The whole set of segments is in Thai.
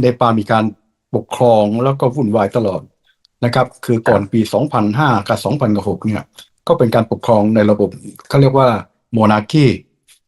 เนปาลมีการปกครองแล้วก็วุ่นวายตลอดนะครับ คือก่อนปี 2005 กับ 2006 เนี่ย ก็เป็นการปกครองในระบบเขาเรียกว่าโมนาคี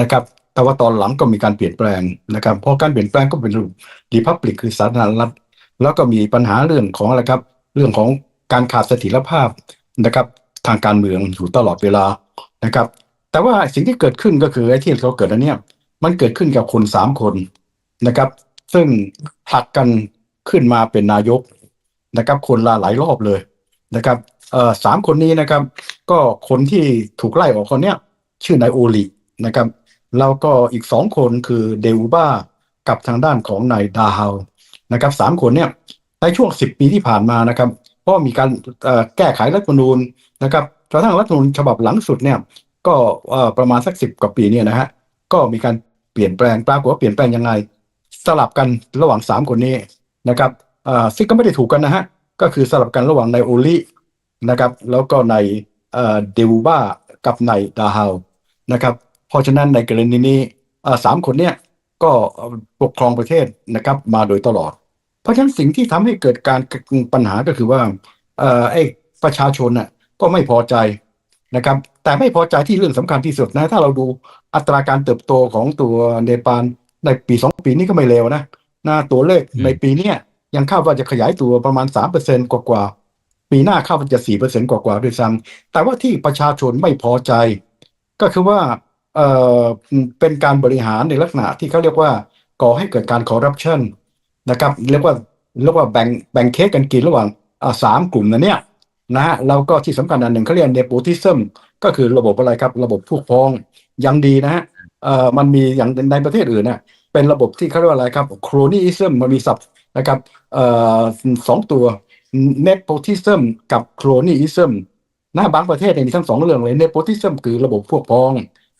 นะครับ แต่ว่าตอนหลังก็มีการเปลี่ยนแปลงนะครับ เพราะการเปลี่ยนแปลงก็เป็นรีพับลิกคือสาธารณรัฐ แล้วก็มีปัญหาเรื่องของอะไรครับ เรื่องของการขาดเสถียรภาพนะครับ ทางการเมืองอยู่ตลอดเวลานะครับ แต่ว่าสิ่งที่เกิดขึ้นก็คือไอ้ที่เขาเกิดอันเนี้ยมันเกิดขึ้นกับคนสามคนนะครับ ซึ่งผลักกันขึ้นมาเป็นนายกนะครับ คนละหลายรอบเลยนะครับสามคนนี้นะครับ ก็คนที่ถูกไล่ออกคนเนี้ยชื่อนายโอลินะครับแล้วก็อีกสองคนคือเดอูบ้ากับทางด้านของนายดาฮาวนะครับสามคนเนี่ยในช่วงสิบปีที่ผ่านมานะครับก็มีการแก้ไขรัฐธรรมนูญนะครับกระทั่งรัฐธรรมนูญฉบับหลังสุดเนี่ยก็ประมาณสักสิบกว่าปีเนี่ยนะฮะก็มีการเปลี่ยนแปลงปรากฏว่าเปลี่ยนแปลงยังไง สลับกันระหว่างสามคนนี้นะครับซึ่งก็ไม่ได้ถูกกันนะฮะ ก็คือสลับกันระหว่างนายโอลินะครับ แล้วก็ในเอ่อเดวูบ้ากับนายดาฮาวนะครับ เพราะฉะนั้นในกรณีนี้สามคนเนี่ยก็ปกครองประเทศนะครับ มาโดยตลอด เพราะฉะนั้นสิ่งที่ทำให้เกิดการปัญหาก็คือว่าเออไอ้ประชาชนน่ะก็ไม่พอใจนะครับ แต่ไม่พอใจที่เรื่องสำคัญที่สุดนะ ถ้าเราดูอัตราการเติบโตของตัวเนปาล ในปีสองปีนี้ก็ไม่เลวนะนะตัวเลขอืมในปีเนี้ยยังคาดว่าจะขยายตัวประมาณสามเปอร์เซ็นกว่าๆปีหน้าคาดว่าจะสี่เปอร์เซ็นกว่าๆด้วยซ้ำแต่ว่าที่ประชาชนไม่พอใจ ก็คือว่าเอ่อเป็นการบริหารในลักษณะที่เขาเรียกว่าก่อให้เกิดการคอร์รัปชันนะครับเรียกว่าเรียกว่าแบ่งแบ่งเค้กกันกินระหว่างอ่าสามกลุ่มนะเนี่ยนะฮะแล้วก็ที่สำคัญอันหนึ่งเขาเรียกเนโปทิซึมก็คือระบบอะไรครับ ระบบพวกพ้องยังดีนะฮะ เอ่อมันมีอย่างในประเทศอื่นเนี่ยเป็นระบบที่เขาเรียกว่าอะไรครับโครนีอิซึมมันมีศัพท์นะครับเอ่อสองตัวเนโปทิซึมกับโครนีอิซึมนะบางประเทศเนี่ยมีทั้งสองเรื่องเลยเนโปทิซึมคือระบบพวกพ้อง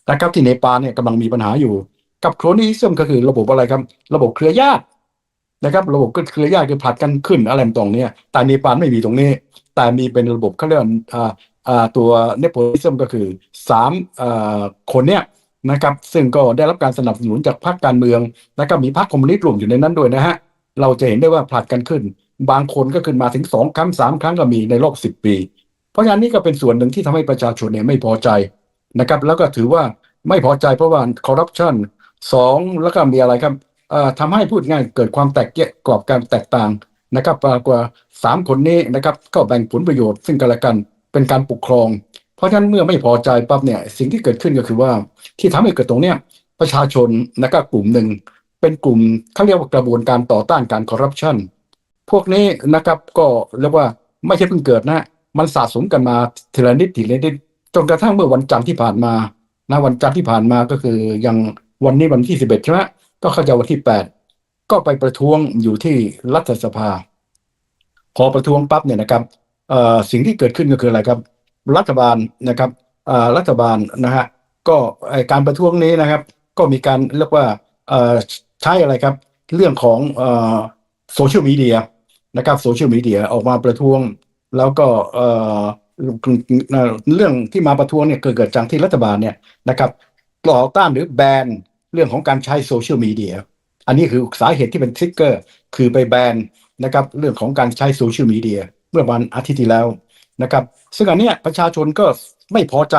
นะครับที่เนปาลเนี่ยกำลังมีปัญหาอยู่ กับโครนิซึมก็คือระบบอะไรครับ ระบบเครือญาตินะครับ ระบบเครือญาติคือผลัดกันขึ้นอะไรตรงเนี้ยแต่เนปาลไม่มีตรงนี้ แต่มีเป็นระบบเขาเรียกว่าอ่าอ่าตัวเนโปลิซึมก็คือสามอ่าคนเนี้ย นะครับ ซึ่งก็ได้รับการสนับสนุนจากพรรคการเมือง แล้วก็มีพรรคคอมมิวนิสต์รวมอยู่ในนั้นด้วยนะฮะ เราจะเห็นได้ว่าผลัดกันขึ้น บางคนก็ขึ้นมาถึงสองครั้งสามครั้งก็มีในรอบสิบปี เพราะฉะนั้นนี่ก็เป็นส่วนหนึ่งที่ทำให้ประชาชนเนี่ยไม่พอใจนะครับ แล้วก็ถือว่าไม่พอใจเพราะว่าคอร์รัปชันสองแล้วก็มีอะไรครับเอ่อทำให้พูดง่ายเกิดความแตกแยกกรอบการแตกต่างนะครับปรากว่าสามคนนี้นะครับก็แบ่งผลประโยชน์ซึ่งกันและกันเป็นการปกครอง เพราะฉะนั้นเมื่อไม่พอใจปั๊บเนี่ยสิ่งที่เกิดขึ้นก็คือว่าที่ทำให้เกิดตรงเนี้ยประชาชนนะครับกลุ่มหนึ่งเป็นกลุ่มเขาเรียกว่ากระบวนการต่อต้านการคอร์รัปชันพวกนี้นะครับก็เรียกว่าไม่ใช่เพิ่งเกิดนะมันสะสมกันมาทีละนิดทีละนิดจนกระทั่งเมื่อวันจันทร์ที่ผ่านมานะวันจันทร์ที่ผ่านมาก็คือยังวันนี้วันที่สิบเอ็ดใช่ไหมก็เข้าใจวันที่แปดก็ไปประท้วงอยู่ที่รัฐสภา พอประท้วงปั๊บเนี่ยนะครับเอ่อสิ่งที่เกิดขึ้นก็คืออะไรครับ รัฐบาลนะครับรัฐบาลนะฮะก็การประท้วงนี้นะครับ ก็มีการเรียกว่าใช้อะไรครับ เรื่องของโซเชียลมีเดียนะครับโซเชียลมีเดียออกมาประท้วง แล้วก็เอ่อเรื่องที่มาประท้วงเนี่ยเกิดเกิดจากที่รัฐบาลเนี่ยนะครับต่อต้านหรือแบนเรื่องของการใช้โซเชียลมีเดียอันนี้คือสาเหตุที่เป็นทริกเกอร์คือไปแบนนะครับเรื่องของการใช้โซเชียลมีเดียเมื่อวันอาทิตย์ที่แล้ว นะครับ ซึ่งอันเนี้ยประชาชนก็ไม่พอใจ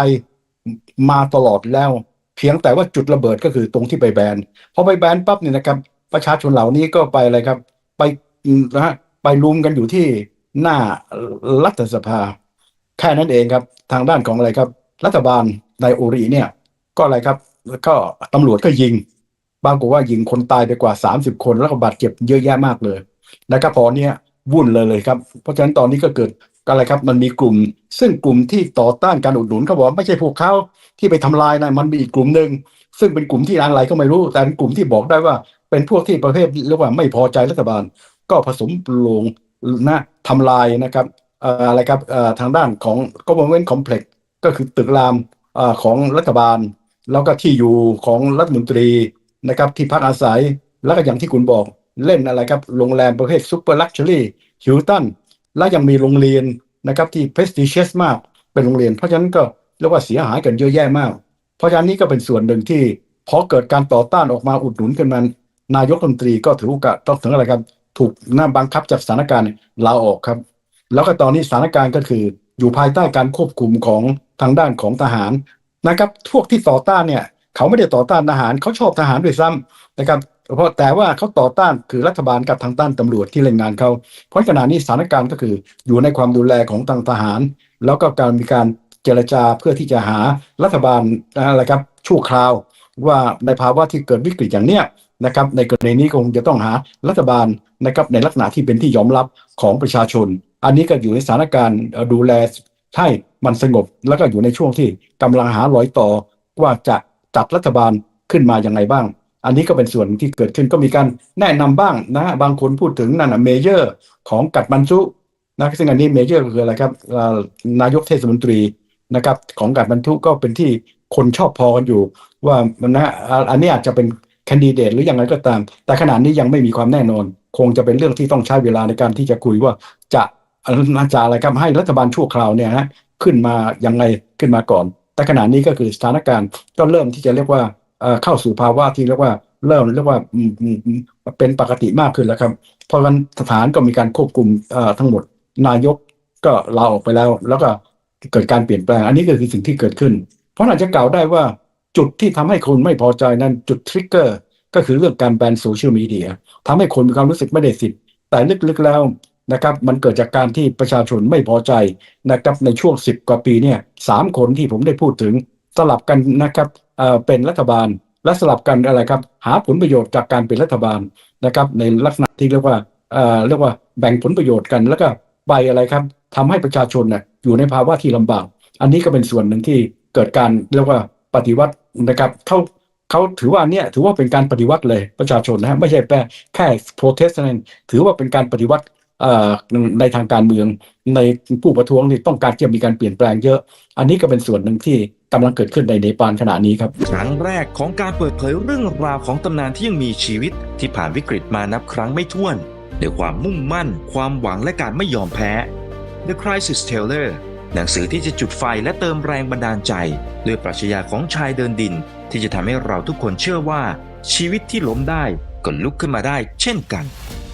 มาตลอดแล้ว เพียงแต่ว่าจุดระเบิดก็คือตรงที่ไปแบนพอไปแบนปั๊บเนี่ยนะครับ ประชาชนเหล่านี้ก็ไปอะไรครับ ไปนะฮะไปรุมกันอยู่ที่หน้ารัฐสภา แค่นั้นเองครับ ทางด้านของอะไรครับ รัฐบาลในโอรีเนี่ย ก็อะไรครับก็ตำรวจก็ยิงบางกว่ายิงคนตายไปกว่า 30 คนแล้วก็บาดเจ็บเยอะแยะมากเลยนะครับพอเนี่ยวุ่นเลยเลยครับ เพราะฉะนั้นตอนนี้ก็เกิด อะไรครับ มันมีกลุ่ม ซึ่งกลุ่มที่ต่อต้านการอุดหนุนเขาบอกไม่ใช่พวกเขาที่ไปทำลายนะมันมีอีกกลุ่มหนึ่งซึ่งเป็นกลุ่มที่อะไรก็ไม่รู้แต่เป็นกลุ่มที่บอกได้ว่า เป็นพวกที่ประเภทเรียกว่าไม่พอใจรัฐบาล ก็ผสมปรุงนะทำลายนะครับอะไรครับทางด้านของ government complex ก็คือตึกรามเอ่อของรัฐบาล แล้วก็ที่อยู่ของรัฐมนตรีนะครับที่พักอาศัยแล้วก็อย่างที่คุณบอกเล่นอะไรครับโรงแรมประเภทซูเปอร์ลักชัวรี่ฮิลตัน และยังมีโรงเรียนนะครับที่ prestigious มากเป็นโรงเรียน เพราะฉะนั้นก็เรียกว่าเสียหายกันเยอะแยะมาก เพราะฉะนั้นนี่ก็เป็นส่วนหนึ่งที่พอเกิดการต่อต้านออกมาอุดหนุนกันมันนายกรัฐมนตรีก็ถือโอกาสต้องถึงอะไรครับถูกหน้าบังคับจากสถานการณ์ลาออกครับ แล้วก็ตอนนี้สถานการณ์ก็คืออยู่ภายใต้การควบคุมของทางด้านของทหารนะครับพวกที่ต่อต้านเนี่ยเขาไม่ได้ต่อต้านทหารเขาชอบทหารด้วยซ้ำนะครับ เพราะแต่ว่าเขาต่อต้านคือรัฐบาลกับทางด้านตำรวจที่เล่นงานเขาเพราะขณะนี้สถานการณ์ก็คืออยู่ในความดูแลของทางทหาร แล้วก็การมีการเจรจาเพื่อที่จะหารัฐบาลอะไรครับชั่วคราว ว่าในภาวะที่เกิดวิกฤตอย่างเนี้ยนะครับในกรณีนี้คงจะต้องหารัฐบาลนะครับในลักษณะที่เป็นที่ยอมรับของประชาชน อันนี้ก็อยู่ในสถานการณ์ดูแลให้มันสงบ แล้วก็อยู่ในช่วงที่กำลังหารอยต่อว่าจะจัดรัฐบาลขึ้นมาอย่างไรบ้าง อันนี้ก็เป็นส่วนที่เกิดขึ้นก็มีการแนะนำบ้างนะบางคนพูดถึงนั่นนะเมเยอร์ของกัดมันซุนะซึ่งอันนี้เมเยอร์คืออะไรครับนายกเทศมนตรีนะครับของกัดมันทุก็เป็นที่คนชอบพอกันอยู่ ว่ามันนะอันนี้อาจจะเป็นแคนดิเดตหรือยังไงก็ตาม แต่ขณะนี้ยังไม่มีความแน่นอน คงจะเป็นเรื่องที่ต้องใช้เวลาในการที่จะคุยว่าจะอาจะอะไรครับให้รัฐบาลชั่วคราวเนี่ยฮะขึ้นมายังไงขึ้นมาก่อน แต่ขณะนี้ก็คือสถานการณ์ก็เริ่มที่จะเรียกว่า เอ่อเข้าสู่ภาวะที่เรียกว่าเริ่มเรียกว่าอืมเป็นปกติมากขึ้นแล้วครับ เพราะฉะนั้นสถานก็มีการควบคุมเอ่อทั้งหมด นายกก็ลาออกไปแล้ว แล้วก็เกิดการเปลี่ยนแปลง อันนี้ก็คือสิ่งที่เกิดขึ้น เพราะอาจจะกล่าวได้ว่าจุดที่ทำให้คนไม่พอใจนั้นจุดทริกเกอร์ก็คือเรื่องการแบนโซเชียลมีเดียทำให้คนมีความรู้สึกไม่ได้สิทธิ์ แต่ลึกๆแล้วนะครับมันเกิดจากการที่ประชาชนไม่พอใจนะครับในช่วง 10 กว่าปีเนี่ยสามคนที่ผมได้พูดถึง สลับกันนะครับเอ่อเป็นรัฐบาลและสลับกันอะไรครับ หาผลประโยชน์จากการเป็นรัฐบาลนะครับ ในลักษณะที่เรียกว่าเอ่อเรียกว่าแบ่งผลประโยชน์กัน แล้วก็ไปอะไรครับทำให้ประชาชนเนี่ยอยู่ในภาวะที่ลำบาก อันนี้ก็เป็นส่วนหนึ่งที่เกิดการเรียกว่าปฏิวัตินะครับเขาเขาถือว่าเนี่ยถือว่าเป็นการปฏิวัติเลยประชาชนนะฮะไม่ใช่แค่แค่โปรเทสต์นั่นถือว่าเป็นการปฏิวัติเอ่อในทางการเมืองในผู้ประท้วงที่ต้องการที่จะมีการเปลี่ยนแปลงเยอะ อันนี้ก็เป็นส่วนหนึ่งที่ กำลังเกิดขึ้นในเนปาลขณะนี้ครับครั้งแรกของการเปิดเผยเรื่องราวของตำนานที่ยังมีชีวิตที่ผ่านวิกฤตมานับครั้งไม่ถ้วนด้วยความมุ่งมั่น ความหวังและการไม่ยอมแพ้ The Crisis Teller หนังสือที่จะจุดไฟและเติมแรงบันดาลใจ ด้วยปรัชญาของชายเดินดิน ที่จะทำให้เราทุกคนเชื่อว่าชีวิตที่ล้มได้ก็ลุกขึ้นมาได้เช่นกัน